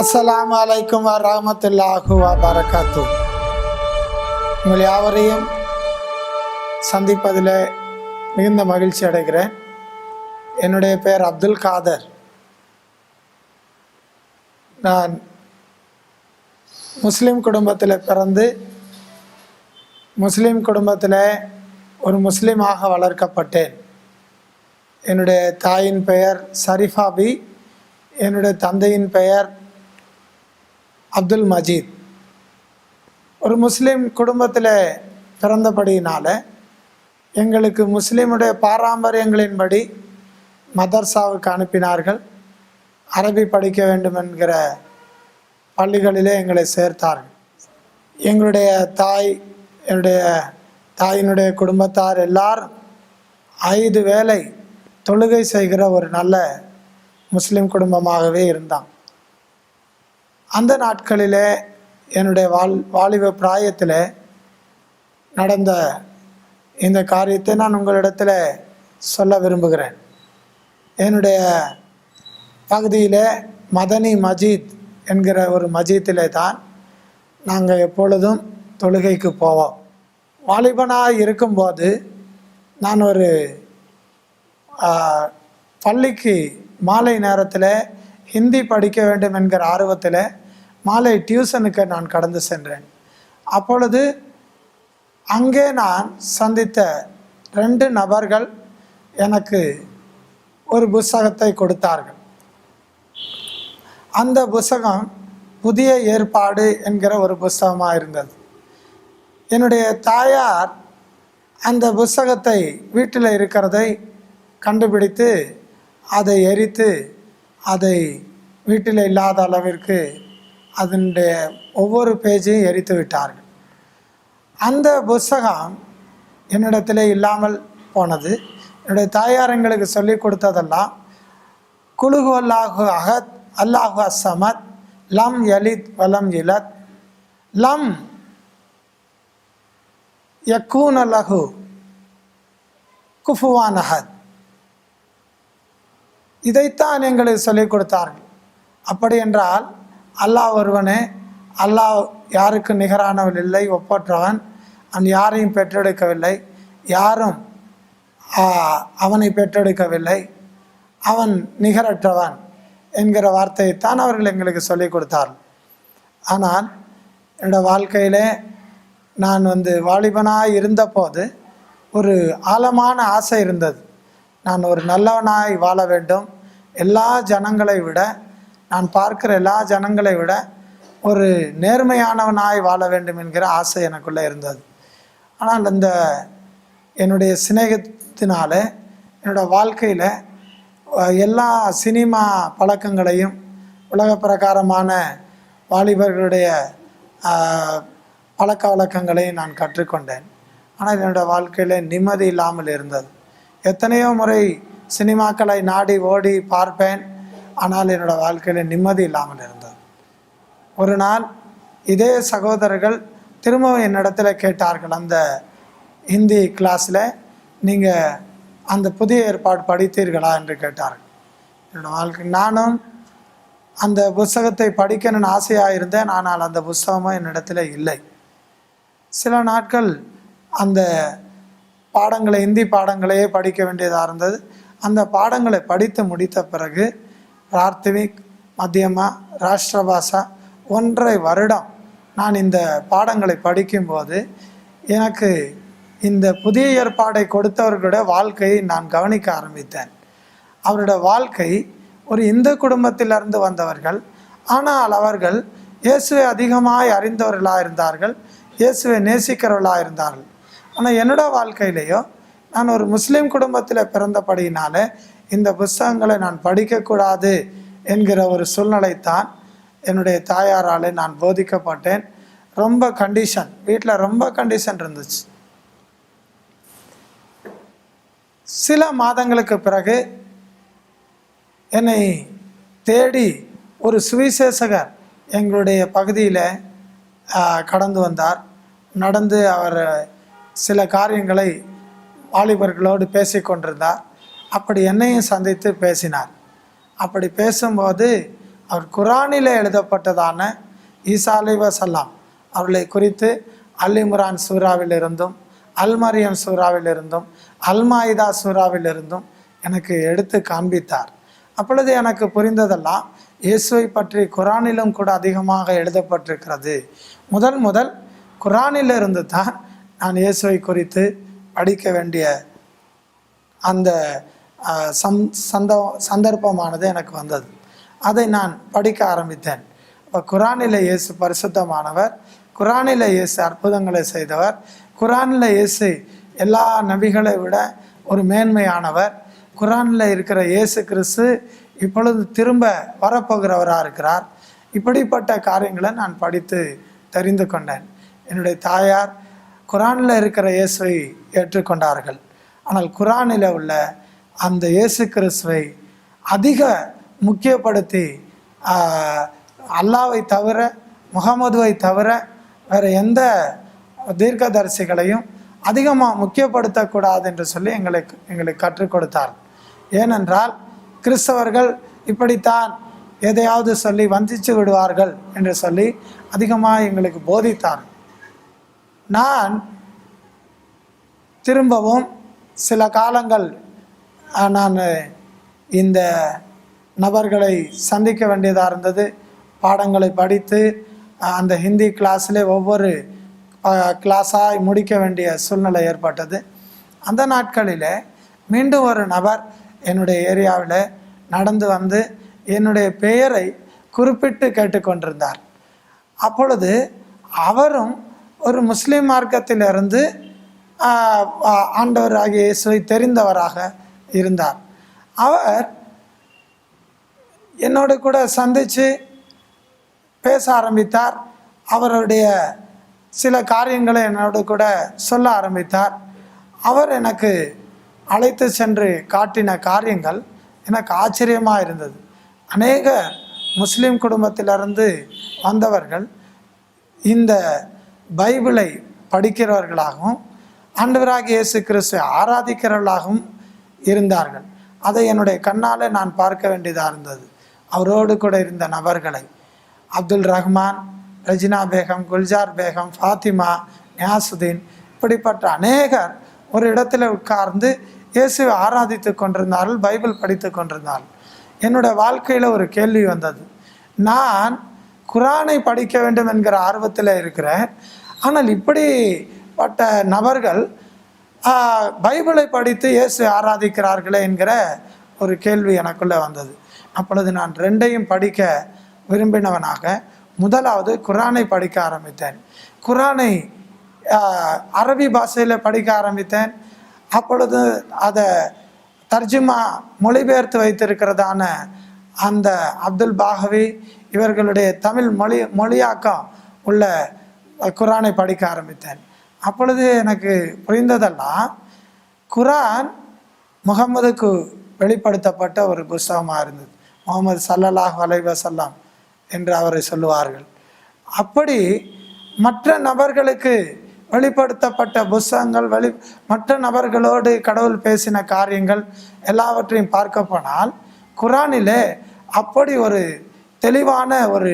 அஸ்லாம் அலைக்கும் வரமத்துல்லாஹு வரகாத்து உங்கள் யாவரையும் சந்திப்பதில் மிகுந்த மகிழ்ச்சி அடைகிறேன். என்னுடைய பெயர் அப்துல் காதர். நான் முஸ்லீம் குடும்பத்தில் பிறந்து முஸ்லீம் குடும்பத்தில் ஒரு முஸ்லீமாக வளர்க்கப்பட்டேன். என்னுடைய தாயின் பெயர் சரிஃபாபி என்னுடைய தந்தையின் பெயர் அப்துல் மஜீத். ஒரு முஸ்லீம் குடும்பத்தில் பிறந்தபடியினால் எங்களுக்கு முஸ்லீமுடைய பாரம்பரியங்களின்படி மதர்சாவுக்கு அனுப்பினார்கள். அரபி படிக்க வேண்டும் என்கிற பள்ளிகளிலே எங்களை சேர்த்தார்கள். எங்களுடைய தாய் என்னுடைய தாயினுடைய குடும்பத்தார் எல்லாரும் ஐந்து வேளை தொழுகை செய்கிற ஒரு நல்ல முஸ்லீம் குடும்பமாகவே இருந்தான். அந்த நாட்களிலே என்னுடைய வாழ் வாலிப பிராயத்தில் நடந்த இந்த காரியத்தை நான் உங்களிடத்தில் சொல்ல விரும்புகிறேன். என்னுடைய பகுதியில் மதனி மஜீத் என்கிற ஒரு மஜீத்திலே தான் நாங்கள் எப்பொழுதும் தொழுகைக்கு போவோம். வாலிபனாக இருக்கும்போது நான் ஒரு பள்ளிக்கு மாலை நேரத்தில் ஹிந்தி படிக்க வேண்டும் என்கிற ஆர்வத்தில் மாலை டியூஷனுக்கு நான் கடந்து சென்றேன். அப்பொழுது அங்கே நான் சந்தித்த ரெண்டு நபர்கள் எனக்கு ஒரு புஸ்தகத்தை கொடுத்தார்கள். அந்த புஸ்தகம் புதிய ஏற்பாடு என்கிற ஒரு புஸ்தகமாக இருந்தது. என்னுடைய தாயார் அந்த புஸ்தகத்தை வீட்டில் இருக்கிறதை கண்டுபிடித்து அதை எரித்து அதை வீட்டில் இல்லாத அளவிற்கு அதனுடைய ஒவ்வொரு பேஜையும் எரித்து விட்டார்கள். அந்த புஸ்தகம் என்னிடத்தில் இல்லாமல் போனது. என்னுடைய தாயார் எங்களுக்கு சொல்லி கொடுத்ததெல்லாம் குலுகு அல்லாஹு அஹத் அல்லாஹு அசமத் லம் எலித் வலம் இலத் லம் யக்கூன லஹு குஃபுவான் அஹத் இதைத்தான் எங்களுக்கு சொல்லிக் கொடுத்தார்கள். அப்படி என்றால் அல்லாஹ் ஒருவனே அல்லாஹ் யாருக்கு நிகரானவன் இல்லை ஒப்பற்றவன் அவன் யாரையும் பெற்றெடுக்கவில்லை யாரும் அவனை பெற்றெடுக்கவில்லை அவன் நிகரற்றவன் என்கிற வார்த்தையைத்தான் அவர்கள் எங்களுக்கு சொல்லிக் கொடுத்தார்கள். ஆனால் என்னோட வாழ்க்கையிலே நான் வந்து வாலிபனாக இருந்தபோது ஒரு ஆழமான ஆசை இருந்தது. நான் ஒரு நல்லவனாய் வாழ வேண்டும். எல்லா ஜனங்களை விட நான் பார்க்கிற எல்லா ஜனங்களை விட ஒரு நேர்மையானவனாய் வாழ வேண்டும் என்கிற ஆசை எனக்குள்ளே இருந்தது. ஆனால் இந்த என்னுடைய சிநேகத்தினால என்னோட வாழ்க்கையில் எல்லா சினிமா பழக்கங்களையும் உலக பிரகாரமான வாலிபர்களுடைய பழக்க வழக்கங்களையும் நான் கற்றுக்கொண்டேன். ஆனால் என்னோட வாழ்க்கையில் நிம்மதி இல்லாமல் இருந்தது. எத்தனையோ முறை சினிமாக்களை நாடி ஓடி பார்ப்பேன். ஆனால் என்னோட வாழ்க்கையில் நிம்மதி இல்லாமல் இருந்தது. ஒரு நாள் இதே சகோதரர்கள் திரும்பவும் என்னிடத்தில் கேட்டார்கள் அந்த ஹிந்தி கிளாஸில் நீங்கள் அந்த புதிய ஏற்பாடு படித்தீர்களா என்று கேட்டார்கள். என்னோட வாழ்க்கை நானும் அந்த புஸ்தகத்தை படிக்கணும்னு ஆசையாக இருந்தேன். ஆனால் அந்த புஸ்தகமும் என்னிடத்தில் இல்லை. சில நாட்கள் அந்த பாடங்களை இந்தி பாடங்களையே படிக்க வேண்டியதாக இருந்தது. அந்த பாடங்களை படித்து முடித்த பிறகு பிரார்த்திவிக் மத்தியமா ராஷ்டிரபாஷா ஒன்றரை வருடம் நான் இந்த பாடங்களை படிக்கும்போது எனக்கு இந்த புதிய ஏற்பாடை கொடுத்தவர்களுடைய வாழ்க்கையை நான் கவனிக்க ஆரம்பித்தேன். அவருடைய வாழ்க்கை ஒரு இந்து குடும்பத்திலிருந்து வந்தவர்கள் ஆனால் அவர்கள் இயேசுவை அதிகமாய் அறிந்தவர்களாக இருந்தார்கள் இயேசுவை நேசிக்கிறவர்களாக இருந்தார்கள். ஆனால் என்னோட வாழ்க்கையிலேயோ நான் ஒரு முஸ்லீம் குடும்பத்தில் பிறந்தபடியினால இந்த புஸ்தகங்களை நான் படிக்கக்கூடாது என்கிற ஒரு சூழ்நிலைத்தான் என்னுடைய தாயாரால் நான் போதிக்கப்பட்டேன். ரொம்ப கண்டிஷன் வீட்டில் ரொம்ப கண்டிஷன் இருந்துச்சு. சில மாதங்களுக்கு பிறகு என்னை தேடி ஒரு சுவிசேஷகர் எங்களுடைய பகுதியில் கடந்து வந்தார். நடந்து அவர் சில காரியங்களை வாலிபர்களோடு பேசி கொண்டிருந்தார் அப்படி என்னையும் சந்தித்து பேசினார். அப்படி பேசும்போது அவர் குரானில் எழுதப்பட்டதான ஈசா அலி வசல்லாம் அவர்களை குறித்து அல் இம்ரான் சூறாவிலிருந்தும் சூராவிலிருந்தும் அல்மாயிதா சூறாவிலிருந்தும் சூறாவிலிருந்தும் எனக்கு எடுத்து காண்பித்தார். அப்பொழுது எனக்கு புரிந்ததெல்லாம் இயேசுவை பற்றி குரானிலும் கூட அதிகமாக எழுதப்பட்டிருக்கிறது. முதல் முதல் குரானில் இருந்து தான் நான் இயேசுவை குறித்து படிக்க வேண்டிய அந்த சம் சந்த சந்தர்ப்பமானது எனக்கு வந்தது. அதை நான் படிக்க ஆரம்பித்தேன். இப்போ குரானில் இயேசு பரிசுத்தமானவர் குரானில் இயேசு அற்புதங்களை செய்தவர் குரானில் இயேசு எல்லா நபிகளை விட ஒரு மேன்மையானவர் குரானில் இருக்கிற இயேசு கிறிஸ்து இப்பொழுது திரும்ப வரப்போகிறவராக இருக்கிறார் இப்படிப்பட்ட காரியங்களை நான் படித்து தெரிந்து கொண்டேன். என்னுடைய தாயார் குரானில் இருக்கிற இயேசுவை ஏற்றுக்கொண்டார்கள். ஆனால் குரானில் உள்ள அந்த இயேசு கிறிஸ்துவை அதிக முக்கியப்படுத்தி அல்லாவை தவிர முகமதுவை தவிர வேறு எந்த தீர்க்கதரிசிகளையும் அதிகமாக முக்கியப்படுத்தக்கூடாது என்று சொல்லி எங்களுக்கு எங்களுக்கு கற்றுக் கொடுத்தார். ஏனென்றால் கிறிஸ்தவர்கள் இப்படித்தான் எதையாவது சொல்லி வஞ்சித்து விடுவார்கள் என்று சொல்லி அதிகமாக எங்களுக்கு போதித்தார்கள் நான் திரும்பவும் சில காலங்கள் நான் இந்த நபர்களை சந்திக்க வேண்டியதாக இருந்தது. பாடங்களை படித்து அந்த ஹிந்தி கிளாஸில் ஒவ்வொரு கிளாஸாக முடிக்க வேண்டிய சூழ்நிலை ஏற்பட்டது. அந்த நாட்களில் மீண்டும் ஒரு நபர் என்னுடைய ஏரியாவில் நடந்து வந்து என்னுடைய பெயரை குறிப்பிட்டு கேட்டுக்கொண்டிருந்தார். அப்பொழுது அவரும் ஒரு முஸ்லீம் மார்க்கத்திலிருந்து ஆண்டவர் ஆகிய இயேசுவை தெரிந்தவராக இருந்தார். அவர் என்னோடு கூட சந்தித்து பேச ஆரம்பித்தார். அவருடைய சில காரியங்களை என்னோடு கூட சொல்ல ஆரம்பித்தார். அவர் எனக்கு அழைத்து சென்று காட்டின காரியங்கள் எனக்கு ஆச்சரியமாக இருந்தது. அநேக முஸ்லீம் குடும்பத்திலிருந்து வந்தவர்கள் இந்த பைபிளை படிக்கிறவர்களாகவும் ஆண்டவராக இயேசு கிறிஸ்து ஆராதிக்கிறவர்களாகவும் இருந்தார்கள். அதை என்னுடைய கண்ணால் நான் பார்க்க வேண்டியதாக இருந்தது. அவரோடு கூட இருந்த நபர்களை அப்துல் ரஹ்மான் ரஜினா பேகம் குல்ஜார் பேகம் ஃபாத்திமா நியாசுதீன் இப்படிப்பட்ட அநேகர் ஒரு இடத்துல உட்கார்ந்து இயேசுவை ஆராதித்து கொண்டிருந்தார்கள் பைபிள் படித்து கொண்டிருந்தார்கள். என்னுடைய வாழ்க்கையில் ஒரு கேள்வி வந்தது. நான் குரானை படிக்க வேண்டும் என்கிற ஆர்வத்தில் இருக்கிறேன். ஆனால் இப்படிப்பட்ட நபர்கள் பைபிளை படித்து இயேசு ஆராதிக்கிறார்களே என்கிற ஒரு கேள்வி எனக்குள்ளே வந்தது. அப்பொழுது நான் ரெண்டையும் படிக்க விரும்பினவனாக முதலாவது குரானை படிக்க ஆரம்பித்தேன். குரானை அரபி பாஷையில் படிக்க ஆரம்பித்தேன். அப்பொழுது அதை தர்ஜுமா மொழிபெயர்த்து வைத்திருக்கிறதான அந்த அப்துல் பாகவி இவர்களுடைய தமிழ் மொழி மொழியாக்கம் உள்ள குரானை படிக்க ஆரம்பித்தேன். அப்பொழுது எனக்கு புரிந்ததெல்லாம் குரான் முகம்மதுக்கு வெளிப்படுத்தப்பட்ட ஒரு புஸ்தகமாக இருந்தது. முகமது சல்லல்லாஹ் அலைஹி என்று அவரை சொல்லுவார்கள். அப்படி மற்ற நபர்களுக்கு வெளிப்படுத்தப்பட்ட புஸ்தகங்கள் வெளி மற்ற நபர்களோடு கடவுள் பேசின காரியங்கள் எல்லாவற்றையும் பார்க்க போனால் குரானிலே அப்படி ஒரு தெளிவான ஒரு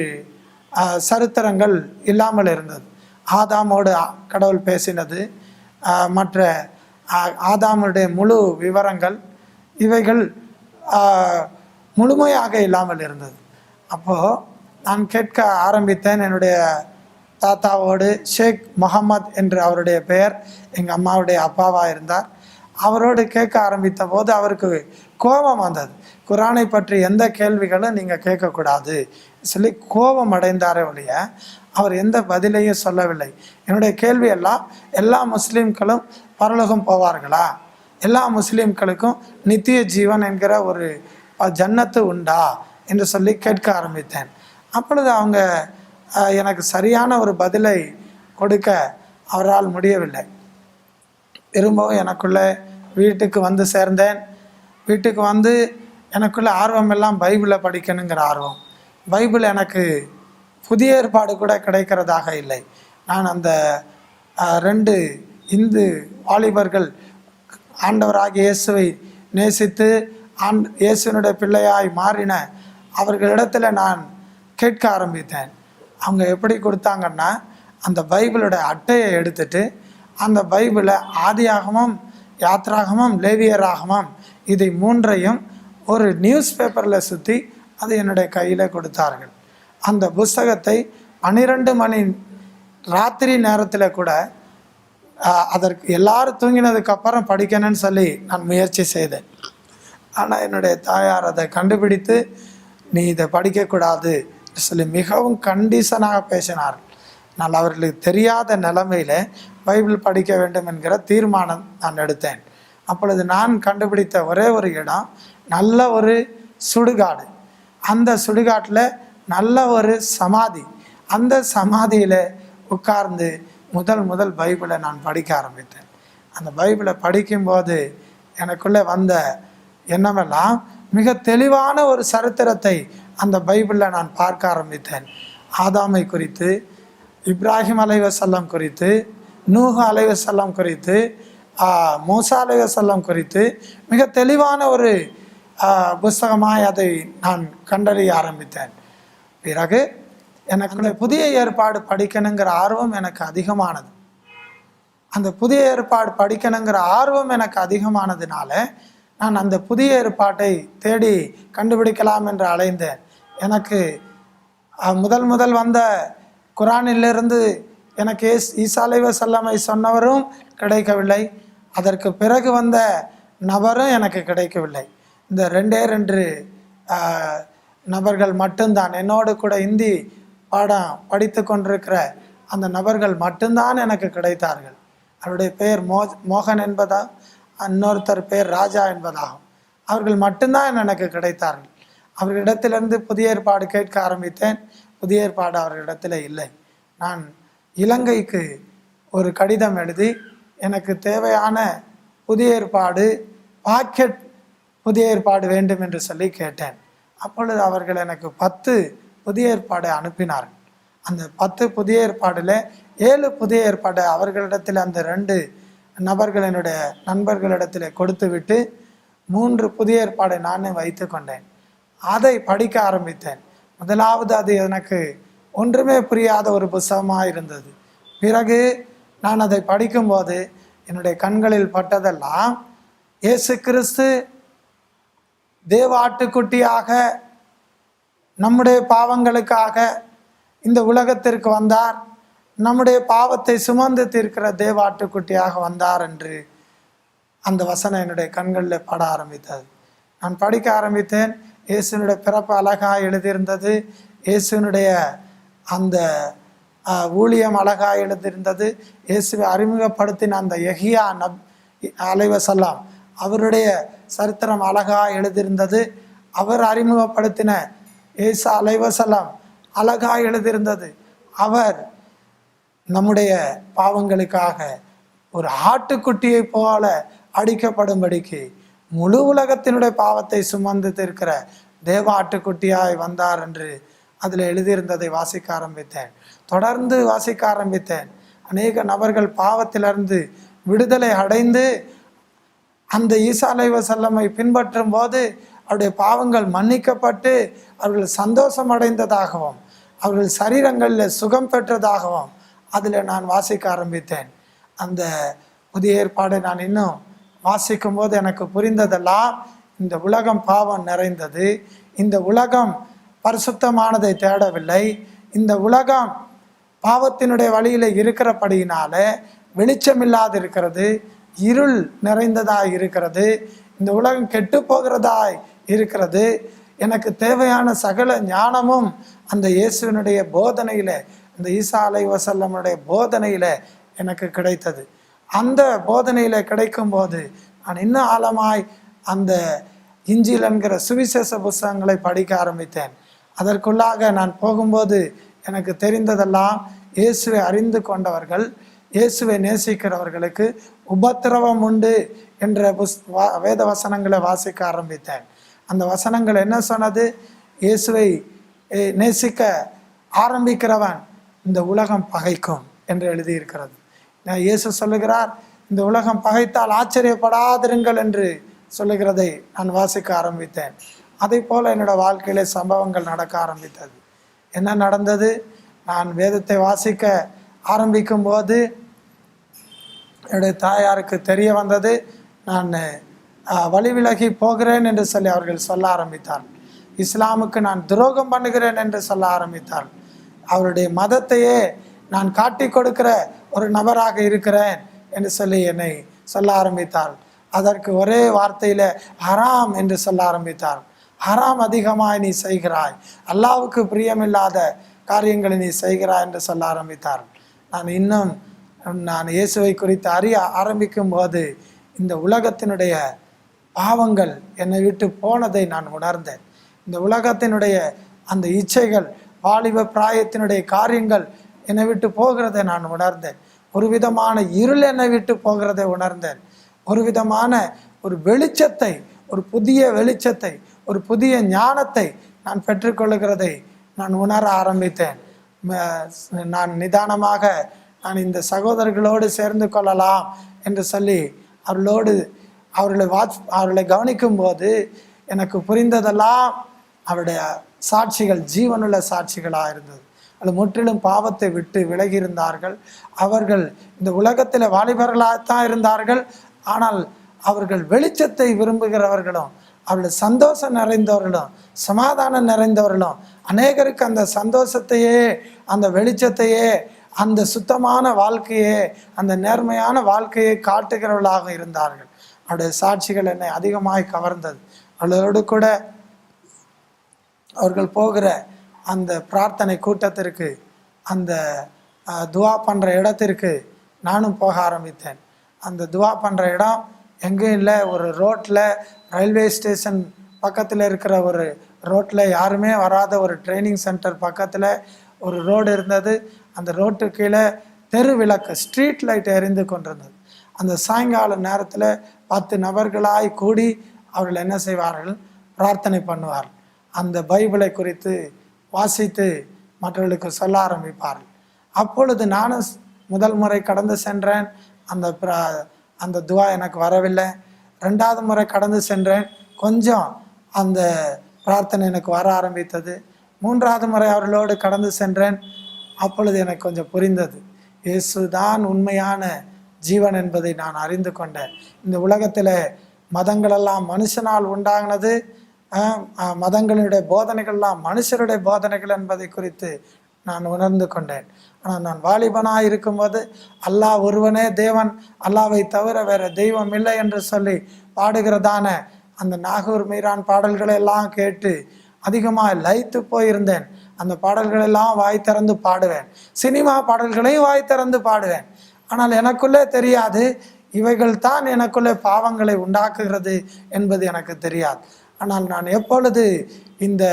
சரித்திரங்கள் இல்லாமல் இருந்தது. ஆதாமோடு கடவுள் பேசினது மற்ற ஆ- ஆதாமுடைய முழு விவரங்கள் இவைகள் முழுமையாக இல்லாமல் இருந்தது. அப்போது நான் கேட்க ஆரம்பித்தேன் என்னுடைய தாத்தாவோடு ஷேக் முகமது என்று அவருடைய பெயர் எங்கள் அம்மாவுடைய அப்பாவாக இருந்தார். அவரோடு கேட்க ஆரம்பித்த போது அவருக்கு கோபம் வந்தது. குரானை பற்றி எந்த கேள்விகளும் நீங்கள் கேட்கக்கூடாது. சொல்லி கோபம் அடைந்தாரே ஒழிய அவர் எந்த பதிலையும் சொல்லவில்லை. என்னுடைய கேள்வி எல்லாம் எல்லா முஸ்லீம்களும் பரலோகம் போவார்களா? எல்லா முஸ்லீம்களுக்கும் நித்திய ஜீவன் என்கிற ஒரு ஜன்னத்து உண்டா? என்று சொல்லி கேட்க ஆரம்பித்தேன். அப்பொழுது அவங்க எனக்கு சரியான ஒரு பதிலை கொடுக்க அவரால் முடியவில்லை. திரும்பவும் எனக்குள்ளே வீட்டுக்கு வந்து சேர்ந்தேன். வீட்டுக்கு வந்து எனக்குள்ள ஆர்வம் எல்லாம் பைபிளை படிக்கணுங்கிற ஆர்வம். பைபிள் எனக்கு புதிய ஏற்பாடு கூட கிடைக்கிறதாக இல்லை. நான் அந்த ரெண்டு இந்து வாலிபர்கள் ஆண்டவராகிய இயேசுவை நேசித்து ஆண் இயேசுவினுடைய பிள்ளையாய் மாறின அவர்களிடத்தில் நான் கேட்க ஆரம்பித்தேன். அவங்க எப்படி கொடுத்தாங்கன்னா அந்த பைபிளோட அட்டையை எடுத்துட்டு அந்த பைபிளை ஆதியாகமும் யாத்ராகமும் லேவியராகமும் இதை மூன்றையும் ஒரு நியூஸ் பேப்பரில் சுற்றி அது என்னுடைய கையில் கொடுத்தார்கள். அந்த புஸ்தகத்தை பன்னிரெண்டு மணி ராத்திரி நேரத்தில் கூட அதற்கு எல்லாரும் தூங்கினதுக்கு அப்புறம் படிக்கணும்னு சொல்லி நான் முயற்சி செய்தேன். ஆனால் என்னுடைய தாயார் அதை கண்டுபிடித்து நீ இதை படிக்கக்கூடாது சொல்லி மிகவும் கண்டிஷனாக பேசினார். நான் அவர்களுக்கு தெரியாத நிலைமையில் பைபிள் படிக்க வேண்டும் என்கிற தீர்மானம் நான் எடுத்தேன். அப்பொழுது நான் கண்டுபிடித்த ஒரே ஒரு இடம் நல்ல ஒரு சுடுகாடு. அந்த சுடுகாட்டில் நல்ல ஒரு சமாதி. அந்த சமாதியில் உட்கார்ந்து முதல் முதல் பைபிளை நான் படிக்க ஆரம்பித்தேன். அந்த பைபிளை படிக்கும்போது எனக்குள்ளே வந்த எண்ணமெல்லாம் மிக தெளிவான ஒரு சரித்திரத்தை அந்த பைபிளில் நான் பார்க்க ஆரம்பித்தேன். ஆதாமை குறித்து இப்ராஹிம் அலைவசல்லம் குறித்து நூஹ் அலைவசல்லம் குறித்து மோசா மூசா அலைவசல்லம் குறித்து மிக தெளிவான ஒரு புஸ்தகமாய் அதை நான் கண்டறிய ஆரம்பித்தேன். பிறகு எனக்கு புதிய ஏற்பாடு படிக்கணுங்கிற ஆர்வம் எனக்கு அதிகமானது. அந்த புதிய ஏற்பாடு படிக்கணுங்கிற ஆர்வம் எனக்கு அதிகமானதுனால நான் அந்த புதிய ஏற்பாட்டை தேடி கண்டுபிடிக்கலாம் என்று அலைந்தேன். எனக்கு முதல் முதல் வந்த குரானிலிருந்து எனக்கு ஏஸ் ஈசாலைவ செல்லமை சொன்னவரும் கிடைக்கவில்லை. அதற்கு பிறகு வந்த நபரும் எனக்கு கிடைக்கவில்லை. இந்த ரெண்டே ரெண்டு நபர்கள் மட்டும்தான். என்னோடு கூட இந்தி பாடம் படித்து கொண்டிருக்கிற அந்த நபர்கள் மட்டும்தான் எனக்கு கிடைத்தார்கள். அவருடைய பெயர் மோ மோகன் என்பதால் இன்னொருத்தர் பெயர் ராஜா என்பதாகும். அவர்கள் மட்டும்தான் எனக்கு கிடைத்தார்கள். அவர்களிடத்திலிருந்து புதிய ஏற்பாடு கேட்க ஆரம்பித்தேன். புதிய ஏற்பாடு அவர்களிடத்தில் இல்லை. நான் இலங்கைக்கு ஒரு கடிதம் எழுதி எனக்கு தேவையான புதிய ஏற்பாடு பாக்கெட் புதிய ஏற்பாடு வேண்டும் என்று சொல்லி கேட்டேன். அப்பொழுது அவர்கள் எனக்கு பத்து புதிய ஏற்பாடு அனுப்பினார்கள். அந்த பத்து புதிய ஏற்பாடில் ஏழு புதிய ஏற்பாடு அவர்களிடத்தில் அந்த ரெண்டு நபர்களினுடைய நண்பர்களிடத்தில் கொடுத்து விட்டு மூன்று புதிய ஏற்பாடை நானே வைத்து கொண்டேன். அதை படிக்க ஆரம்பித்தேன். முதலாவது அது எனக்கு ஒன்றுமே புரியாத ஒரு புஸ்தகமாக இருந்தது. பிறகு நான் அதை படிக்கும்போது என்னுடைய கண்களில் பட்டதெல்லாம் இயேசு கிறிஸ்து தேவ ஆட்டுக்குட்டியாக நம்முடைய பாவங்களுக்காக இந்த உலகத்திற்கு வந்தார். நம்முடைய பாவத்தை சுமந்து தீர்க்கிற தேவ ஆட்டுக்குட்டியாக வந்தார் என்று அந்த வசனம் என்னுடைய கண்களில் பட ஆரம்பித்தது. நான் படிக்க ஆரம்பித்தேன். இயேசுனுடைய பிறப்பு அழகாக எழுதியிருந்தது. இயேசுனுடைய அந்த ஊழியம் அழகாக எழுதியிருந்தது. இயேசுவை அறிமுகப்படுத்தின அந்த எஹியா நப் அலைவசல்லாம் அவருடைய சரித்திரம் அழகாக எழுதியிருந்தது. அவர் அறிமுகப்படுத்தின ஏசா அலைவசல்லாம் அழகாக எழுதியிருந்தது. அவர் நம்முடைய பாவங்களுக்காக ஒரு ஆட்டுக்குட்டியை போல அடிக்கப்படும்படிக்கு முழு உலகத்தினுடைய பாவத்தை சுமந்து தீர்க்கிற தேவ ஆட்டுக்குட்டியாய் வந்தார் என்று அதில் எழுதியிருந்ததை வாசிக்க ஆரம்பித்தேன். தொடர்ந்து வாசிக்க ஆரம்பித்தேன். அநேக நபர்கள் பாவத்திலிருந்து விடுதலை அடைந்து அந்த ஈசா அலைவ செல்லமை பின்பற்றும் போது அவருடைய பாவங்கள் மன்னிக்கப்பட்டு அவர்கள் சந்தோஷம் அடைந்ததாகவும் அவர்கள் சரீரங்களில் சுகம் பெற்றதாகவும் அதில் நான் வாசிக்க ஆரம்பித்தேன். அந்த புதிய ஏற்பாடை நான் இன்னும் வாசிக்கும் போது எனக்கு புரிந்ததெல்லாம் இந்த உலகம் பாவம் நிறைந்தது. இந்த உலகம் பரிசுத்தமானதை தேடவில்லை. இந்த உலகம் பாவத்தினுடைய வழியில் இருக்கிறபடியினால வெளிச்சமில்லாது இருக்கிறது இருள் நிறைந்ததாய் இருக்கிறது. இந்த உலகம் கெட்டு போகிறதாய் இருக்கிறது. எனக்கு தேவையான சகல ஞானமும் அந்த இயேசுவினுடைய போதனையில் அந்த ஈசா அலை வசல்லமுடைய போதனையில் எனக்கு கிடைத்தது. அந்த போதனையில் கிடைக்கும் போது நான் இன்னும் ஆழமாய் அந்த இஞ்சில் என்கிற சுவிசேஷ புஸ்தகங்களை படிக்க ஆரம்பித்தேன். அதற்குள்ளாக நான் போகும்போது எனக்கு தெரிந்ததெல்லாம் இயேசுவை அறிந்து கொண்டவர்கள் இயேசுவை நேசிக்கிறவர்களுக்கு உபத்திரவம் உண்டு என்ற புஸ் வா- வேத வசனங்களை வாசிக்க ஆரம்பித்தேன். அந்த வசனங்கள் என்ன சொன்னது? இயேசுவை நேசிக்க ஆரம்பிக்கிறவன் இந்த உலகம் பகைக்கும் என்று எழுதியிருக்கிறது. நான் இயேசு சொல்லுகிறார் இந்த உலகம் பகைத்தால் ஆச்சரியப்படாதிருங்கள் என்று சொல்லுகிறதை நான் வாசிக்க ஆரம்பித்தேன். அதே போல் என்னோட வாழ்க்கையிலே சம்பவங்கள் நடக்க ஆரம்பித்தது. என்ன நடந்தது? நான் வேதத்தை வாசிக்க ஆரம்பிக்கும் போது என்னுடைய தாயாருக்கு தெரிய வந்தது நான் வழிவிலகி விலகி போகிறேன் என்று சொல்லி அவர்கள் சொல்ல ஆரம்பித்தார். இஸ்லாமுக்கு நான் துரோகம் பண்ணுகிறேன் என்று சொல்ல ஆரம்பித்தார். அவருடைய மதத்தையே நான் காட்டி கொடுக்கிற ஒரு நபராக இருக்கிறேன் என்று சொல்லி என்னை சொல்ல ஆரம்பித்தார். அதற்கு ஒரே வார்த்தையில் ஹராம் என்று சொல்ல ஆரம்பித்தார். ஹராம் அதிகமாய் நீ செய்கிறாய். அல்லாவுக்கு பிரியமில்லாத காரியங்களை நீ செய்கிறாய் என்று சொல்ல ஆரம்பித்தார். நான் இன்னும் நான் இயேசுவை குறித்து அறிய ஆரம்பிக்கும் போது இந்த உலகத்தினுடைய பாவங்கள் என்னை விட்டு போனதை நான் உணர்ந்தேன். இந்த உலகத்தினுடைய அந்த இச்சைகள் வாலிப பிராயத்தினுடைய காரியங்கள் என்னை விட்டு போகிறதை நான் உணர்ந்தேன். ஒரு விதமான இருள் என்னை விட்டு போகிறதை உணர்ந்தேன். ஒரு விதமான ஒரு வெளிச்சத்தை ஒரு புதிய வெளிச்சத்தை ஒரு புதிய ஞானத்தை நான் பெற்றுக்கொள்கிறதை நான் உணர ஆரம்பித்தேன். நான் நிதானமாக நான் இந்த சகோதரர்களோடு சேர்ந்து கொள்ளலாம் என்று சொல்லி அவர்களோடு அவர்களை வாட்ச் அவர்களை கவனிக்கும் போது எனக்கு புரிந்ததெல்லாம் அவருடைய சாட்சிகள் ஜீவனுள்ள சாட்சிகளாக இருந்தது. அது முற்றிலும் பாவத்தை விட்டு விலகி இருந்தார்கள் அவர்கள் இந்த உலகத்தில் வாலிபர்களாகத்தான் இருந்தார்கள். ஆனால் அவர்கள் வெளிச்சத்தை விரும்புகிறவர்களும் அவர்கள் சந்தோஷம் நிறைந்தவர்களும் சமாதானம் நிறைந்தவர்களும் அநேகருக்கு அந்த சந்தோஷத்தையே அந்த வெளிச்சத்தையே அந்த சுத்தமான வாழ்க்கையே அந்த நேர்மையான வாழ்க்கையை காட்டுகிறவர்களாக இருந்தார்கள். அவருடைய சாட்சிகள் என்னை அதிகமாய் கவர்ந்தது. அவர்களோடு கூட அவர்கள் போகிற அந்த பிரார்த்தனை கூட்டத்திற்கு அந்த துவா பண்ணுற இடத்திற்கு நானும் போக ஆரம்பித்தேன். அந்த துவா பண்ணுற இடம் எங்கேயும் இல்லை ஒரு ரோட்டில் ரயில்வே ஸ்டேஷன் பக்கத்தில் இருக்கிற ஒரு ரோட்டில் யாருமே வராத ஒரு ட்ரைனிங் சென்டர் பக்கத்தில் ஒரு ரோடு இருந்தது. அந்த ரோட்டு கீழே தெரு விளக்கு ஸ்ட்ரீட் லைட் எரிந்து கொண்டிருந்தது. அந்த சாயங்கால நேரத்தில் பத்து நபர்களாய் கூடி அவர்கள் என்ன செய்வார்கள்? பிரார்த்தனை பண்ணுவார்கள். அந்த பைபிளை குறித்து வாசித்து மற்றவர்களுக்கு சொல்ல ஆரம்பிப்பார்கள். அப்பொழுது நானும் முதல் முறை கடந்து சென்றேன். அந்த அந்த துவா எனக்கு வரவில்லை. ரெண்டாவது முறை கடந்து சென்றேன். கொஞ்சம் அந்த பிரார்த்தனை எனக்கு வர ஆரம்பித்தது. மூன்றாவது முறை அவர்களோடு கடந்து சென்றேன். அப்பொழுது எனக்கு கொஞ்சம் புரிந்தது. இயேசுதான் உண்மையான ஜீவன் என்பதை நான் அறிந்து கொண்டேன். இந்த உலகத்தில் மதங்களெல்லாம் மனுஷனால் உண்டாகினது மதங்களுடைய போதனைகள்லாம் மனுஷருடைய போதனைகள் என்பதை குறித்து நான் உணர்ந்து கொண்டேன். ஆனால் நான் வாலிபனாக இருக்கும்போது அல்லாஹ் ஒருவனே தேவன் அல்லாவை தவிர வேற தெய்வம் இல்லை என்று சொல்லி பாடுகிறதான அந்த நாகூர் மீரான் பாடல்களை எல்லாம் கேட்டு அதிகமாக லயித்து போயிருந்தேன். அந்த பாடல்களெல்லாம் வாய் திறந்து பாடுவேன். சினிமா பாடல்களையும் வாய் திறந்து பாடுவேன். ஆனால் எனக்குள்ளே தெரியாது இவைகள் தான் எனக்குள்ளே பாவங்களை உண்டாக்குகிறது என்பது எனக்கு தெரியாது. ஆனால் நான் எப்பொழுது இந்த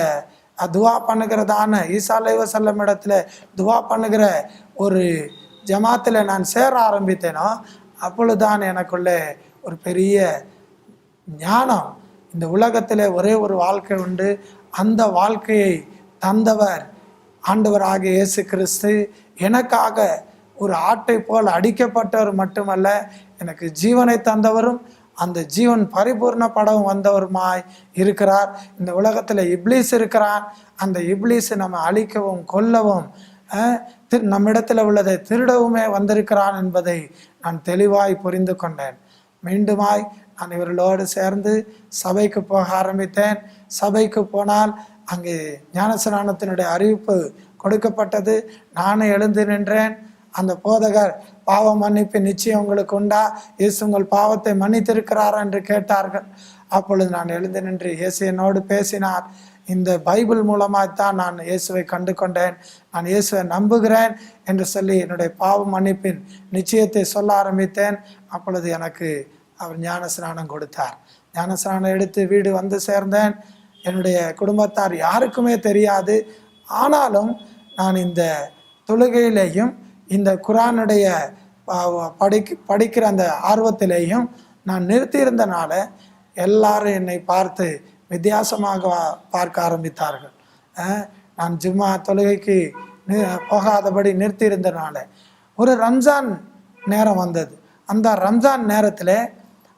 துவா பண்ணுகிறதான ஈசா அலைவ இடத்துல துவா பண்ணுகிற ஒரு ஜமாத்தில் நான் சேர ஆரம்பித்தேனோ அப்பொழுதுதான் எனக்குள்ளே ஒரு பெரிய ஞானம். இந்த உலகத்தில் ஒரே ஒரு வாழ்க்கை உண்டு. அந்த வாழ்க்கையை தந்தவர். ஆண்டவராக இயேசு கிறிஸ்து எனக்காக ஒரு ஆட்டை போல் அடிக்கப்பட்டவர் மட்டுமல்ல எனக்கு ஜீவனை தந்தவரும் அந்த ஜீவன் பரிபூர்ணப்படவும் வந்தவருமாய் இருக்கிறார். இந்த உலகத்தில் இப்லீஸ் இருக்கிறான். அந்த இப்ளீஸை நம்ம அழிக்கவும் கொல்லவும் திரு நம்மிடத்தில் உள்ளதை திருடவுமே வந்திருக்கிறான் என்பதை நான் தெளிவாய் புரிந்து கொண்டேன். மீண்டுமாய் நான் இவர்களோடு சேர்ந்து சபைக்கு போக ஆரம்பித்தேன். சபைக்கு போனால் அங்கே ஞானஸ்நானத்தினுடைய அறிவிப்பு கொடுக்கப்பட்டது. நானும் எழுந்து நின்றேன். அந்த போதகர் பாவ மன்னிப்பு நிச்சயம் உங்களுக்கு உண்டா? இயேசு உங்கள் பாவத்தை மன்னித்திருக்கிறாரா என்று கேட்டார்கள். அப்பொழுது நான் எழுந்து நின்று இயேசு என்னோடு பேசினார். இந்த பைபிள் மூலமாகத்தான் நான் இயேசுவை கண்டு கொண்டேன் நான் இயேசுவை நம்புகிறேன் என்று சொல்லி என்னுடைய பாவ மன்னிப்பின் நிச்சயத்தை சொல்ல ஆரம்பித்தேன். அப்பொழுது எனக்கு அவர் ஞானஸ்நானம் கொடுத்தார். ஞானஸ்நானம் எடுத்து வீடு வந்து சேர்ந்தேன். என்னுடைய குடும்பத்தார் யாருக்குமே தெரியாது. ஆனாலும் நான் இந்த தொழுகையிலேயும் இந்த குரானுடைய ப- படிக்க படிக்கிற அந்த ஆர்வத்திலேயும் நான் நிறுத்தியிருந்தனால எல்லாரும் என்னை பார்த்து வித்தியாசமாக வா- பார்க்க ஆரம்பித்தார்கள். நான் ஜும்மா தொழுகைக்கு போகாதபடி நிறுத்தியிருந்தனால ஒரு ரம்ஜான் நேரம் வந்தது. அந்த ரம்ஜான் நேரத்தில்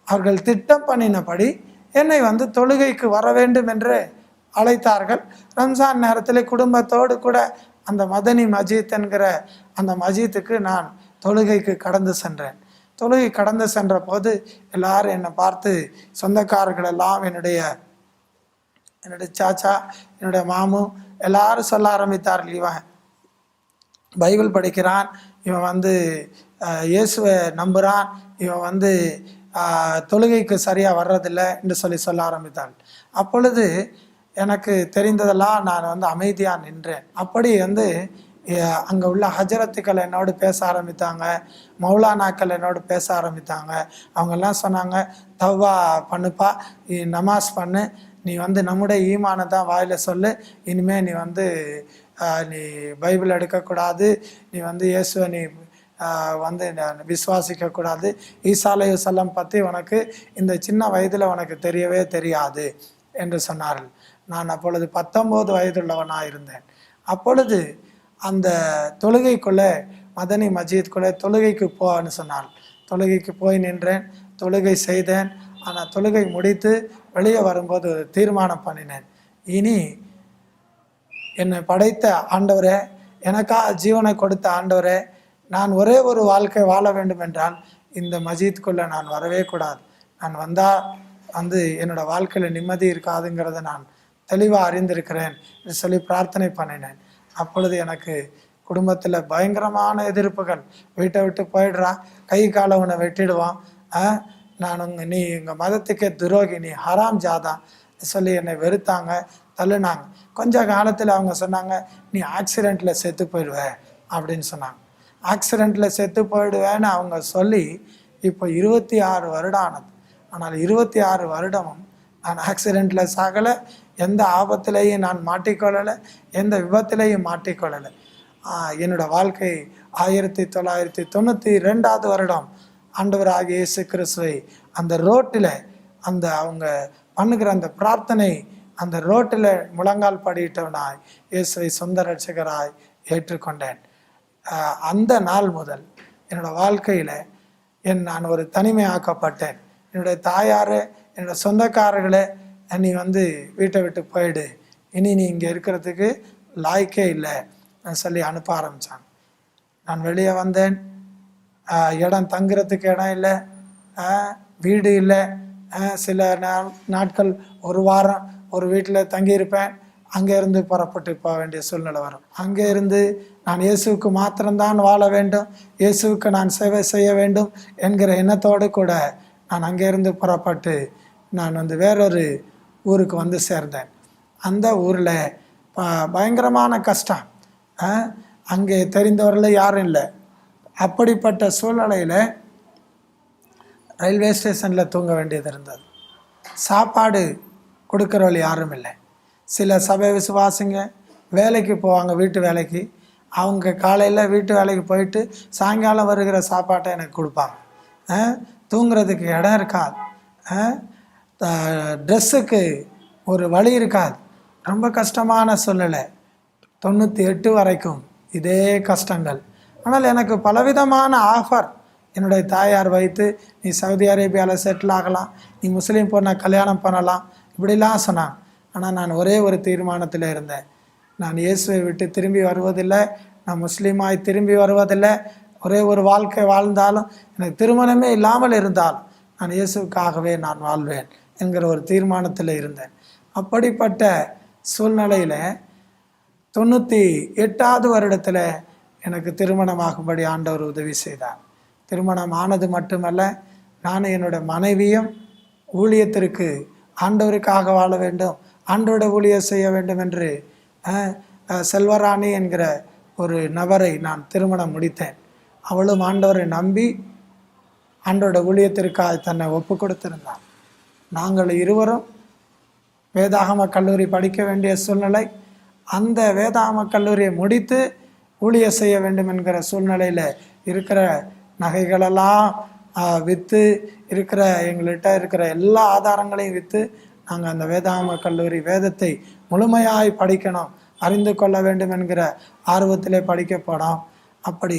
அவர்கள் திட்டம் பண்ணினபடி என்னை வந்து தொழுகைக்கு வர வேண்டும் என்று அழைத்தார்கள். ரம்ஜான் நேரத்தில் குடும்பத்தோடு கூட அந்த மதனி மஜீத் என்கிற அந்த மஜீத்துக்கு நான் தொழுகைக்கு கடந்து சென்றேன். தொழுகை கடந்து சென்ற போது எல்லாரும் என்னை பார்த்து சொந்தக்காரர்கள் எல்லாம் என்னுடைய என்னுடைய சாச்சா என்னுடைய மாமு எல்லாரும் சொல்ல ஆரம்பித்தார்கள். இவன் பைபிள் படிக்கிறான் இவன் வந்து இயேசுவை நம்புகிறான் இவன் வந்து தொழுகைக்கு சரியாக வர்றதில்லை என்று சொல்லி சொல்ல ஆரம்பித்தாள் அப்பொழுது எனக்கு தெரிந்ததெல்லாம் நான் வந்து அமைதியாக நின்றேன். அப்படி வந்து அங்கே உள்ள ஹஜரத்துக்கள் என்னோடு பேச ஆரம்பித்தாங்க. மௌலானாக்கள் என்னோடு பேச ஆரம்பித்தாங்க. அவங்கெல்லாம் சொன்னாங்க தவ்வா பண்ணுப்பா நீ நமாஸ் பண்ணு. நீ வந்து நம்முடைய ஈமானை தான் வாயில் சொல்லு. இனிமேல் நீ வந்து நீ பைபிள் எடுக்கக்கூடாது. நீ வந்து இயேசுவை நீ வந்து விசுவாசிக்கக்கூடாது. ஈசாலை செல்லம் பற்றி உனக்கு இந்த சின்ன வயதில் உனக்கு தெரியவே தெரியாது என்று சொன்னார்கள். நான் அப்பொழுது பத்தொம்போது வயதுள்ளவனாக இருந்தேன். அப்பொழுது அந்த தொழுகைக்குள்ளே மதனி மஜீத்குள்ளே தொழுகைக்கு போன்னு சொன்னாள். தொழுகைக்கு போய் நின்றேன் தொழுகை செய்தேன். ஆனால் தொழுகை முடித்து வெளியே வரும்போது ஒரு தீர்மானம் பண்ணினேன். இனி என்னை படைத்த ஆண்டவரே எனக்காக ஜீவனை கொடுத்த ஆண்டவரே நான் ஒரே ஒரு வாழ்க்கை வாழ வேண்டும் என்றால் இந்த மஜீத்குள்ளே நான் வரவே கூடாது. நான் வந்தால் வந்து என்னோட வாழ்க்கையில் நிம்மதி இருக்காதுங்கிறத நான் தெளிவாக அறிந்திருக்கிறேன் என்று சொல்லி பிரார்த்தனை பண்ணினேன். அப்பொழுது எனக்கு குடும்பத்தில் பயங்கரமான எதிர்ப்புகள். வீட்டை விட்டு போயிடுறா. கை காலை உன்னை வெட்டிடுவான். ஆ, நான் உங்கள் நீ எங்கள் மதத்துக்கே துரோகி நீ ஹராம் ஜாதா சொல்லி என்னை வெறுத்தாங்க தள்ளுனாங்க. கொஞ்ச காலத்தில் அவங்க சொன்னாங்க நீ ஆக்சிடெண்ட்டில் செத்து போயிடுவ அப்படின்னு சொன்னாங்க. ஆக்சிடெண்ட்டில் செத்து போயிடுவேன்னு அவங்க சொல்லி இப்போ இருபத்தி ஆறு வருடம் ஆனது ஆனால் இருபத்தி ஆறு வருடமும் நான் ஆக்சிடெண்ட்டில் சாகலை எந்த ஆபத்திலையும் நான் மாட்டிக்கொள்ளலை எந்த விபத்திலையும் மாட்டிக்கொள்ளலை. என்னோடய என்னோட வாழ்க்கை ஆயிரத்தி தொள்ளாயிரத்தி தொண்ணூற்றி ரெண்டாவது வருடம் ஆண்டவராகிய இயேசு கிறிஸ்துவை அந்த ரோட்டில் அந்த அவங்க பண்ணுகிற அந்த பிரார்த்தனை அந்த ரோட்டில் முழங்கால் படியிட்டவனாய் இயேசுவை சொந்த ரட்சகராய் ஏற்றுக்கொண்டேன். அந்த நாள் முதல் என்னோட வாழ்க்கையில் என் நான் ஒரு தனிமை ஆக்கப்பட்டேன் என்னுடைய தாயார் என்னோட சொந்தக்காரர்களே நீ வந்து வீட்டை விட்டு போயிடு. இனி நீ இங்கே இருக்கிறதுக்கு லாய்க்கே இல்லை சொல்லி அனுப்ப ஆரம்பித்தான் நான் வெளியே வந்தேன். இடம் தங்குறதுக்கு இடம் இல்லை. வீடு இல்லை. சில நா- நாட்கள் ஒரு வாரம் ஒரு வீட்டில் தங்கியிருப்பேன். அங்கேருந்து புறப்பட்டு போக வேண்டிய சூழ்நிலை வரும். அங்கே இருந்து நான் இயேசுவுக்கு மாத்திரம்தான் வாழ வேண்டும். இயேசுக்கு நான் சேவை செய்ய வேண்டும் என்கிற எண்ணத்தோடு கூட நான் அங்கேருந்து புறப்பட்டு நான் வந்து வேறொரு ஊருக்கு வந்து சேர்ந்தேன். அந்த ஊரில் பயங்கரமான கஷ்டம். அங்கே தெரிந்தவர்கள் யாரும் இல்லை. அப்படிப்பட்ட சூழ்நிலையில் ரயில்வே ஸ்டேஷனில் தூங்க வேண்டியது இருந்தது. சாப்பாடு கொடுக்குறவள் யாரும் இல்லை. சில சபை விசுவாசிங்க வேலைக்கு போவாங்க வீட்டு வேலைக்கு. அவங்க காலையில் வீட்டு வேலைக்கு போயிட்டு சாயங்காலம் வருகிற சாப்பாட்டை எனக்கு கொடுப்பாங்க. ஆ, தூங்குறதுக்கு இடம் இருக்காது. ட்ரெஸ்ஸுக்கு ஒரு வழி இருக்காது. ரொம்ப கஷ்டமான சூழ்நிலை. தொண்ணூற்றி எட்டு வரைக்கும் இதே கஷ்டங்கள். ஆனால் எனக்கு பலவிதமான ஆஃபர். என்னுடைய தாயார் வைத்து நீ சவுதி அரேபியாவில் செட்டில் ஆகலாம் நீ முஸ்லீம் பொண்ணை கல்யாணம் பண்ணலாம் இப்படிலாம் சொன்னாங்க. ஆனால் நான் ஒரே ஒரு தீர்மானத்தில் இருந்தேன். நான் இயேசுவை விட்டு திரும்பி வருவதில்லை. நான் முஸ்லீமாய் திரும்பி வருவதில்லை. ஒரே ஒரு வாழ்க்கை வாழ்ந்தாலும் எனக்கு திருமணமே இல்லாமல் இருந்தாலும் நான் இயேசுக்காகவே நான் வாழ்வேன் என்கிற ஒரு தீர்மானத்தில் இருந்தேன். அப்படிப்பட்ட சூழ்நிலையில் தொண்ணூற்றி எட்டாவது வருடத்தில் எனக்கு திருமணமாகும்படி ஆண்டவர் உதவி செய்தார். திருமணம் ஆனது மட்டுமல்ல நான் என்னோட மனைவியும் ஊழியத்திற்கு ஆண்டவருக்காக வாழ வேண்டும். ஆண்டோட ஊழியர் செய்ய வேண்டும் என்று செல்வராணி என்கிற ஒரு நபரை நான் திருமணம் முடித்தேன். அவளும் ஆண்டவரை நம்பி ஆண்டோட ஊழியத்திற்காக தன்னை ஒப்பு கொடுத்திருந்தார். நாங்கள் இருவரும் வேதாகம கல்லூரி படிக்க வேண்டிய சூழ்நிலை அந்த வேதாகம கல்லூரியை முடித்து ஊழிய செய்ய வேண்டும் என்கிற சூழ்நிலையில் இருக்கிற நகைகளெல்லாம் விற்று இருக்கிற எங்கள்கிட்ட இருக்கிற எல்லா ஆதாரங்களையும் விற்று நாங்கள் அந்த வேதாம கல்லூரி வேதத்தை முழுமையாய் படிக்கணும் அறிந்து கொள்ள வேண்டும் என்கிற ஆர்வத்திலே படிக்க போனோம் அப்படி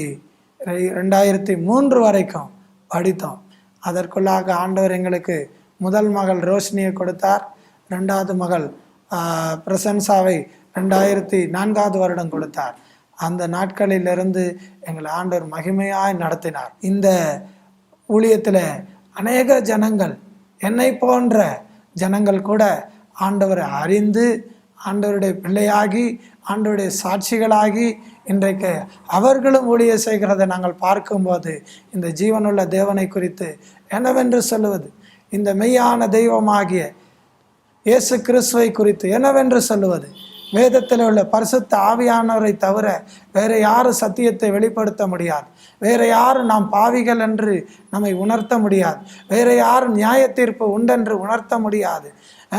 ரெண்டாயிரத்தி மூன்று வரைக்கும் படித்தோம். அதற்குள்ளாக ஆண்டவர் எங்களுக்கு முதல் மகள் ரோஷினியை கொடுத்தார். ரெண்டாவது மகள் பிரசன்சாவை ரெண்டாயிரத்தி நான்காவது வருடம் கொடுத்தார். அந்த நாட்களிலிருந்து எங்களை ஆண்டவர் மகிமையாய் நடத்தினார். இந்த ஊழியத்தில் அநேக ஜனங்கள் என்னை போன்ற ஜனங்கள் கூட ஆண்டவரை அறிந்து ஆண்டவருடைய பிள்ளையாகி ஆண்டவருடைய சாட்சிகளாகி இன்றைக்கு அவர்களும் ஊழிய செய்கிறதை நாங்கள் பார்க்கும்போது இந்த ஜீவனுள்ள தேவனை குறித்து என்னவென்று சொல்லுவது? இந்த மெய்யான தெய்வமாகிய இயேசு கிறிஸ்துவை குறித்து என்னவென்று சொல்லுவது? வேதத்தில் உள்ள பரிசுத்த ஆவியானவரை தவிர வேறு யாரும் சத்தியத்தை வெளிப்படுத்த முடியாது. வேறு யாரும் நாம் பாவிகள் என்று நம்மை உணர்த்த முடியாது. வேறு யாரும் நியாய தீர்ப்பு உண்டென்று உணர்த்த முடியாது.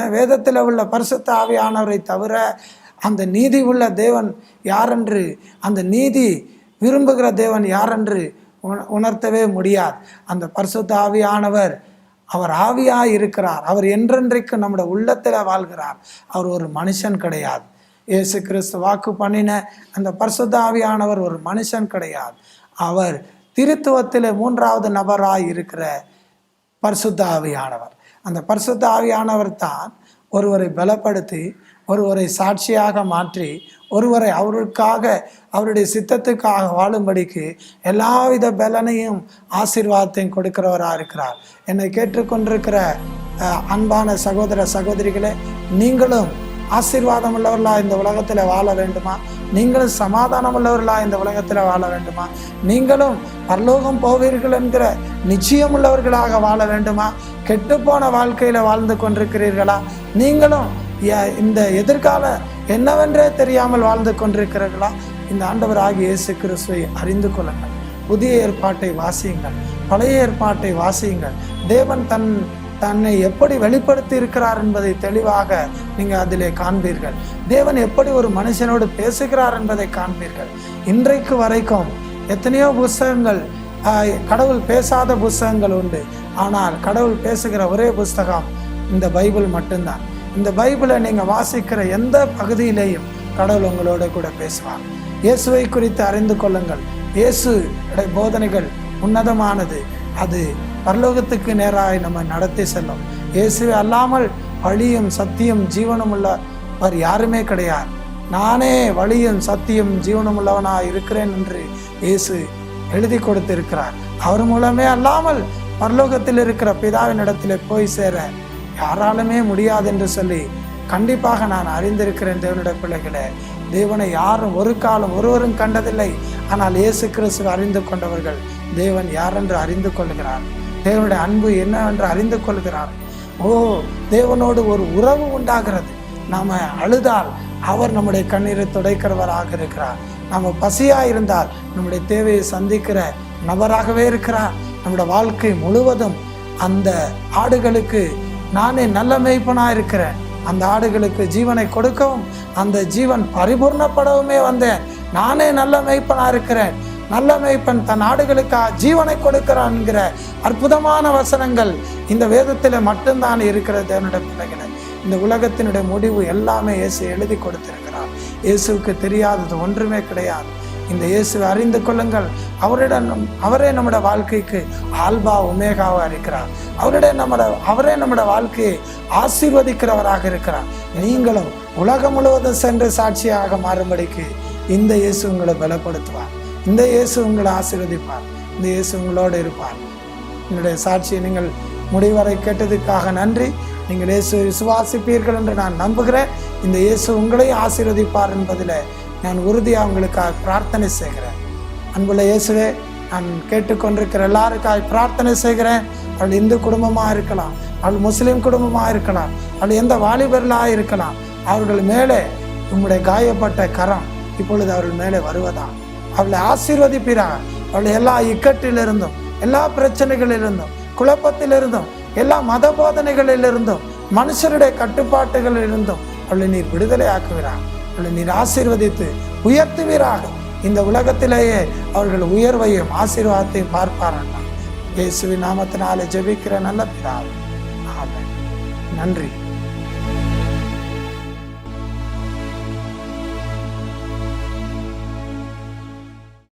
வேதத்தில் உள்ள பரிசுத்த ஆவியானவரை தவிர அந்த நீதி உள்ள தேவன் யாரென்று அந்த நீதி விரும்புகிற தேவன் யாரென்று உண- உணர்த்தவே முடியாது. அந்த பரிசுத்த ஆவியானவர் அவர் ஆவியாக இருக்கிறார். அவர் என்றென்றைக்கு நம்முடைய உள்ளத்தில் வாழ்கிறார். அவர் ஒரு மனுஷன் கிடையாது. இயேசு கிறிஸ்து வாக்கு பண்ணின அந்த பரிசுத்த ஆவியானவர் ஒரு மனுஷன் கிடையாது. அவர் திருத்துவத்தில் மூன்றாவது நபராக இருக்கிற பரிசுத்த ஆவியானவர். அந்த பரிசுத்த ஆவியானவர் தான் ஒருவரை பலப்படுத்தி ஒருவரை சாட்சியாக மாற்றி ஒருவரை அவருக்காக அவருடைய சித்தத்துக்காக வாழும்படிக்கு எல்லாவித பலனையும் ஆசீர்வாதத்தையும் கொடுக்கிறவராக இருக்கிறார். என்னை கேட்டுக்கொண்டிருக்கிற அன்பான சகோதர சகோதரிகளே நீங்களும் ஆசீர்வாதம் உள்ளவர்களா இந்த உலகத்தில் வாழ வேண்டுமா? நீங்களும் சமாதானம் உள்ளவர்களா இந்த உலகத்தில் வாழ வேண்டுமா? நீங்களும் பரலோகம் போவீர்கள் என்கிற நிச்சயம் உள்ளவர்களாக வாழ வேண்டுமா? கெட்டுப்போன வாழ்க்கையில் வாழ்ந்து கொண்டிருக்கிறீர்களா? நீங்களும் இந்த எதிர்கால என்னவென்றே தெரியாமல் வாழ்ந்து கொண்டிருக்கிறீர்களா? இந்த ஆண்டவர் ஆகிய இயேசு கிறிஸ்துவை அறிந்து கொள்ளுங்கள். புதிய ஏற்பாட்டை வாசியுங்கள். பழைய ஏற்பாட்டை வாசியுங்கள். தேவன் தன் தன்னை எப்படி வெளிப்படுத்தி இருக்கிறார் என்பதை தெளிவாக நீங்கள் அதிலே காண்பீர்கள். தேவன் எப்படி ஒரு மனுஷனோடு பேசுகிறார் என்பதை காண்பீர்கள். இன்றைக்கு வரைக்கும் எத்தனையோ புஸ்தகங்கள் கடவுள் பேசாத புஸ்தகங்கள் உண்டு. ஆனால் கடவுள் பேசுகிற ஒரே புஸ்தகம் இந்த பைபிள் மட்டும்தான். இந்த பைபிளை நீங்கள் வாசிக்கிற எந்த பகுதியிலேயும் கடவுள் உங்களோட கூட பேசுவார். இயேசுவை குறித்து அறிந்து கொள்ளுங்கள். இயேசு போதனைகள் உன்னதமானது. அது பரலோகத்துக்கு நேராய் நம்ம நடத்தி செல்லும். இயேசுவை அல்லாமல் வழியும் சத்தியம் ஜீவனும் உள்ளவர் யாருமே கிடையாது. நானே வழியும் சத்தியம் ஜீவனும் உள்ளவனாய் இருக்கிறேன் என்று இயேசு எழுதி கொடுத்திருக்கிறார். அவர் மூலமே அல்லாமல் பரலோகத்தில் இருக்கிற பிதாவின் இடத்துல போய் சேர யாராலுமே முடியாது என்று சொல்லி கண்டிப்பாக நான் அறிந்திருக்கிறேன் தேவனுடைய பிள்ளைகளே. தேவனை யாரும் ஒரு காலம் ஒருவரும் கண்டதில்லை. ஆனால் இயேசு கிறிஸ்துவை அறிந்து கொண்டவர்கள் தேவன் யாரென்று அறிந்து கொள்கிறார். தேவனுடைய அன்பு என்னவென்று அறிந்து கொள்கிறார். ஓ தேவனோடு ஒரு உறவு உண்டாகிறது. நாம் அழுதால் அவர் நம்முடைய கண்ணீரை துடைக்கிறவராக இருக்கிறார். நாம் பசியாக இருந்தால் நம்முடைய தேவையை சந்திக்கிற நபராகவே இருக்கிறார். நம்முடைய வாழ்க்கை முழுவதும் அந்த ஆடுகளுக்கு நானே நல்ல மெய்ப்பனாக இருக்கிறேன். அந்த ஆடுகளுக்கு ஜீவனை கொடுக்கவும் அந்த ஜீவன் பரிபூர்ணப்படவுமே வந்தேன். நானே நல்ல மெய்ப்பனாக இருக்கிறேன். நல்ல மேய்ப்பன் தன் ஆடுகளுக்காக ஜீவனை கொடுக்கிறான் என்கிற அற்புதமான வசனங்கள் இந்த வேதத்தில் மட்டும்தான் இருக்கிறது தேவனுடைய பிள்ளைகளை. இந்த உலகத்தினுடைய முடிவு எல்லாமே இயேசு எழுதி கொடுத்திருக்கிறார். இயேசுவுக்கு தெரியாதது ஒன்றுமே கிடையாது. இந்த இயேசுவை அறிந்து கொள்ளுங்கள். அவரிடம் நம்- அவரே நம்முடைய வாழ்க்கைக்கு ஆல்பா உமேகாவாக இருக்கிறார். அவருடைய நம்மட அவரே நம்முடைய வாழ்க்கையை ஆசீர்வதிக்கிறவராக இருக்கிறார். நீங்களும் உலகம் முழுவதும் சென்று சாட்சியாக மாறும்படிக்கு இந்த இயேசு உங்களை பலப்படுத்துவார். இந்த இயேசு உங்களை ஆசீர்வதிப்பார். இந்த இயேசு உங்களோடு இருப்பார். என்னுடைய சாட்சியை நீங்கள் முடிவரை கேட்டதுக்காக நன்றி. நீங்கள் இயேசு விசுவாசிப்பீர்கள் என்று நான் நம்புகிறேன். இந்த இயேசு உங்களையும் ஆசீர்வதிப்பார் என்பதில் நான் உறுதியாக உங்களுக்காக பிரார்த்தனை செய்கிறேன். அன்புள்ள இயேசுவே நான் கேட்டுக்கொண்டிருக்கிற எல்லாருக்காக பிரார்த்தனை செய்கிறேன். அவள் இந்து குடும்பமாக இருக்கலாம் அவள் முஸ்லீம் குடும்பமாக இருக்கலாம் அவள் எந்த வாலிபர்களாக இருக்கலாம் அவர்கள் மேலே உங்களுடைய காயப்பட்ட கரம் இப்பொழுது அவர்கள் மேலே வருவதான் அவளை ஆசீர்வதிப்பீராக அவளை எல்லா இக்கட்டிலிருந்தும் எல்லா பிரச்சனைகளிலிருந்தும் குழப்பத்திலிருந்தும் எல்லா மத போதனைகளிலிருந்தும் மனுஷருடைய கட்டுப்பாட்டுகளிலிருந்தும் அவளை நீர் விடுதலை ஆக்குவீராக அவளை நீர் ஆசீர்வதித்து உயர்த்துவீராக இந்த உலகத்திலேயே அவர்கள் உயர்வையும் ஆசீர்வாதத்தையும் பார்ப்பார்கள் இயேசுவின் நாமத்தினாலே ஜெபிக்கிற நல்ல பிதாவே. ஆமென். நன்றி.